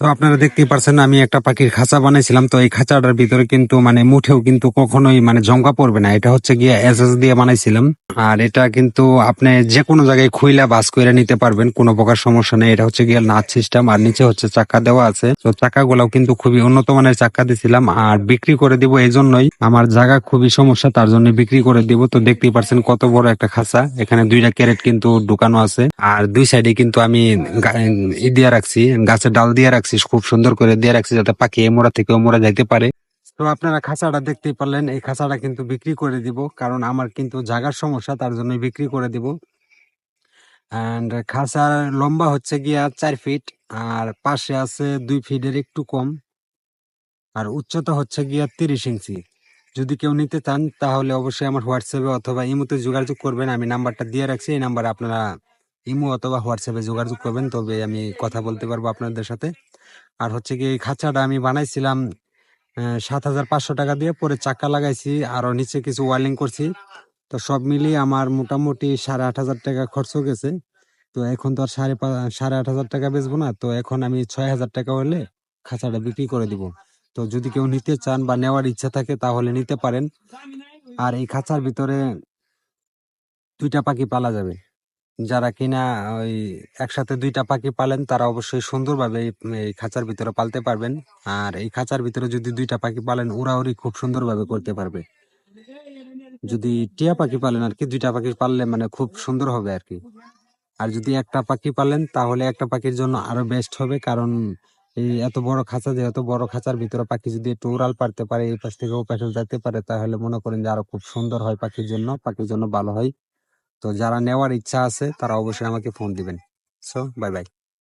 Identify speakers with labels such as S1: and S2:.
S1: তো আপনারা দেখতেই পারছেন, আমি একটা পাখির খাঁচা বানাইছিলাম। তো এই খাঁচাটার ভিতরে কিন্তু মানে মুঠেও কিন্তু কখনোই মানে জঙ্কা পড়বে না। এটা হচ্ছে গিয়ে এস দিয়ে বানাইছিলাম। আর এটা কিন্তু আপনি যে কোনো জায়গায় খুইলা বাস করে নিতে পারবেন, কোনো প্রকার সমস্যা নেই। এটা হচ্ছে গিয়ে নাচ সিস্টেম আর নিচে হচ্ছে চাকা দেওয়া আছে। তো চাকা গুলাও কিন্তু খুবই উন্নত মানের চাকা দিছিলাম, আর বিক্রি করে দিব এই জন্যই আমার জায়গা খুবই সমস্যা, তার জন্য বিক্রি করে দিব। তো দেখতেই পারছেন কত বড় একটা খাঁচা। এখানে দুইটা ক্যারেট কিন্তু ঢুকানো আছে। আর দুই সাইডে কিন্তু আমি ই দিয়ে রাখছি, গাছের ডাল দিয়ে রাখছি, খুব সুন্দর করে দিয়ে রাখছি যাতে পাখি এ থেকে ও যাইতে পারে। তো আপনারা খাঁচাটা দেখতেই পারলেন, এই খাঁচাটা কিন্তু বিক্রি করে দিব, কারণ আমার কিন্তু জাগার সমস্যা, তার জন্য বিক্রি করে দিব। অ্যান্ড খাঁচার লম্বা হচ্ছে গিয়া চার ফিট আর পাশে আছে দুই ফিটের একটু কম, আর উচ্চতা হচ্ছে গিয়া তিরিশ ইঞ্চি। যদি কেউ নিতে চান, তাহলে অবশ্যই আমার হোয়াটসঅ্যাপে অথবা ইমোতে যোগাযোগ করবেন, আমি নাম্বারটা দিয়ে রাখছি, এই নাম্বারে আপনারা ইমো অথবা হোয়াটসঅ্যাপে যোগাযোগ করবেন, তবে আমি কথা বলতে পারব আপনাদের সাথে। আর হচ্ছে কি এই খাঁচাটা আমি বানাইছিলাম সাত হাজার পাঁচশো টাকা দিয়ে পরে চাকা লাগাইছি, আরও নিচে কিছু ওয়ার্লিং করছি। তো সব মিলিয়ে আমার মোটামুটি সাড়ে আট হাজার টাকা খরচ হয়ে গেছে। তো এখন তো আর সাড়ে সাড়ে আট হাজার টাকা বেচবো না, তো এখন আমি ছয় হাজার টাকা হলে খাঁচাটা বিক্রি করে দিব। তো যদি কেউ নিতে চান বা নেওয়ার ইচ্ছা থাকে তাহলে নিতে পারেন। আর এই খাঁচার ভিতরে দুইটা পাখি পালা যাবে। যারা কিনা ওই একসাথে দুইটা পাখি পালেন, তারা অবশ্যই সুন্দরভাবে এই খাঁচার ভিতরে পালতে পারবেন। আর এই খাঁচার ভিতরে যদি দুইটা পাখি পালেন উড়াউড়ি খুব সুন্দরভাবে করতে পারবে। যদি টিয়া পাখি পালেন আর কি, দুইটা পাখি পাললে মানে খুব সুন্দর হবে আর কি। আর যদি একটা পাখি পালেন, তাহলে একটা পাখির জন্য আরও বেস্ট হবে, কারণ এই এত বড় খাঁচা, যেহেতু বড় খাঁচার ভিতরে পাখি যদি একটু উড়াল পারতে পারে, এই পাশ থেকে ও পাশে যেতে পারে, তাহলে মনে করেন যে আরও খুব সুন্দর হয় পাখির জন্য পাখির জন্য ভালো হয়। তো যারা নেওয়ার ইচ্ছা আছে তারা অবশ্যই আমাকে ফোন দিবেন। So bye bye